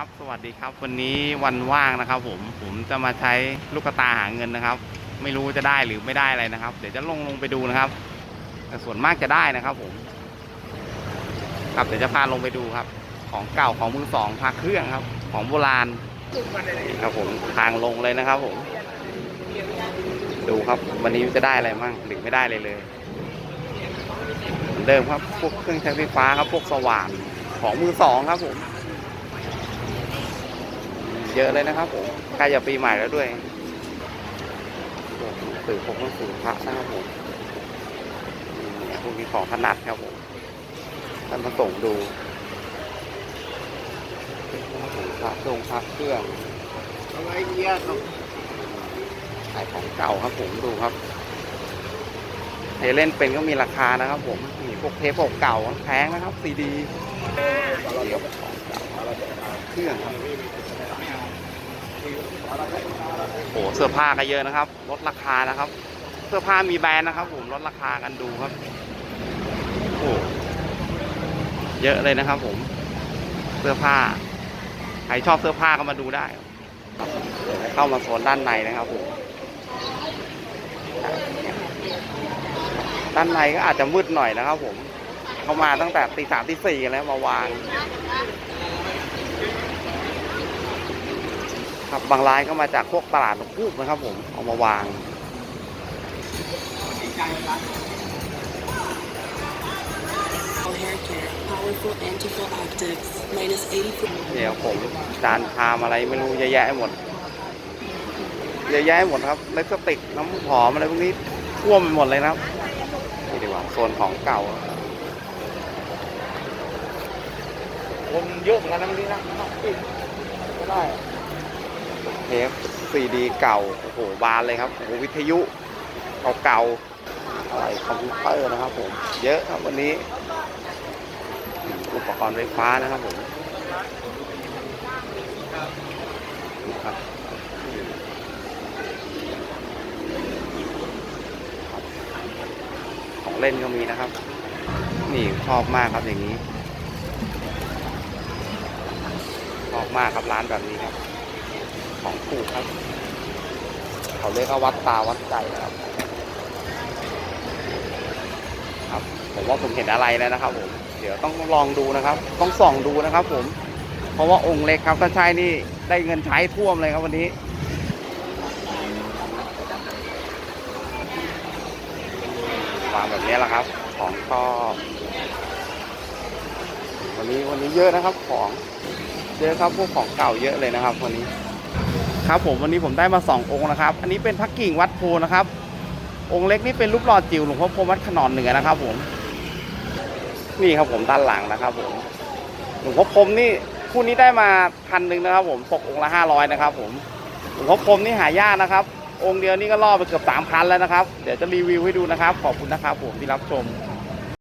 ครับ สวัสดีครับ วันนี้วันว่างนะครับ ผม ผมจะมาใช้ลูกตาหาเงินนะครับ ไม่รู้จะได้หรือไม่ได้อะไรนะครับ เดี๋ยวจะลงลงไปดูนะครับ แต่ส่วนมากจะได้นะครับ ผม ครับเดี๋ยวจะพาลงไปดูครับ ของเก่าของมือสองพาเครื่องครับ ของโบราณนี่ครับ ผมทางลงเลยนะครับ ผม ดูครับ วันนี้จะได้อะไรมั่งหรือไม่ได้เลยเลยเหมือนเดิมครับ พวกเครื่องใช้ไฟฟ้าครับ พวกสว่านของมือสองครับผม เยอะเลยนะครับผมใกล้จะปีใหม่แล้วด้วยพวกหนังสื่อพวกหนังสือพระนะครับผมนี่พวกนี้ของถนัดครับผมท่านมาส่งดูพระเครื่องพระเครื่องอะไรเงี้ยครับขายของเก่าครับผมดูครับใครเล่นเป็นก็มีราคานะครับผมมีพวกเทปเก่าๆแพงนะครับซีดีเดี๋ยวของ เครื่องครับโอ้เสื้อผ้าก็เยอะนะครับ ลดราคานะครับ เสื้อผ้ามีแบรนด์นะครับ ผมลดราคากันดูครับโอ้เยอะเลยนะครับ ผม เสื้อผ้าใครชอบเสื้อผ้าก็มาดูได้ เข้ามาโซนด้านในนะครับผมด้านในก็อาจจะมืดหน่อยนะครับ ผม เข้ามาตั้งแต่ตีสามตีสี่แล้วมาวาง ครับบางรายก็มาจากพวกตลาดนกพูกนะครับ ผมเอามาวาง All hair care, powerful anti-fall optics, minus 80เดี๋ยวผมจานชามอะไรไม่รู้เยอะแยะหมดเยอะแยะหมดครับเลสติกน้ำหอมอะไรพวกนี้ท่วมไปหมดเลยนะครับนี่ดีกว่าโซนของเก่าคนเยอะเหมือนกันนะวันนี้นะไม่ได้ เทปซีดีเก่า โอ้โห บานเลยครับ โอ้โห วิทยุเก่าๆอะไรคอมพิวเตอร์นะครับผม เยอะครับวันนี้ อุปกรณ์ไฟฟ้านะครับผมครับของเล่นก็มีนะครับ นี่ชอบมากครับอย่างนี้ชอบมากครับร้านแบบนี้ครับ ของถูกครับ เขาเรียกว่าวัดตาวัดใจนะครับ ครับ ผมว่าผมเห็นอะไรแล้วนะครับ ผม เดี๋ยวต้องลองดูนะครับ ต้องส่องดูนะครับ ผม เพราะว่าองค์เล็กครับถ้าใช่นี่ได้เงินใช้ท่วมเลยครับวันนี้วางแบบนี้แหละครับ ของชอบวันนี้วันนี้เยอะนะครับของ เยอะครับพวกของเก่าเยอะเลยนะครับ วันนี้ ครับผมวันนี้ผมได้มาสององค์นะครับ อันนี้เป็นพระกิ่งวัดโพนะครับ องค์เล็กนี่เป็นรูปหล่อจิ๋วหลวงพ่อพรมวัดขนอนเหนือนะครับ ผม นี่ครับผมด้านหลังนะครับ ผมหลวงพ่อพรมนี่คู่นี้ได้มาพันหนึ่งนะครับ ผมตกองค์ละห้าร้อยนะครับ ผมหลวงพ่อพรมนี่หายากนะครับ องค์เดียวนี่ก็ล่อไปเกือบสามพันแล้วนะครับ เดี๋ยวจะรีวิวให้ดูนะครับ ขอบคุณนะครับ ผมที่รับชม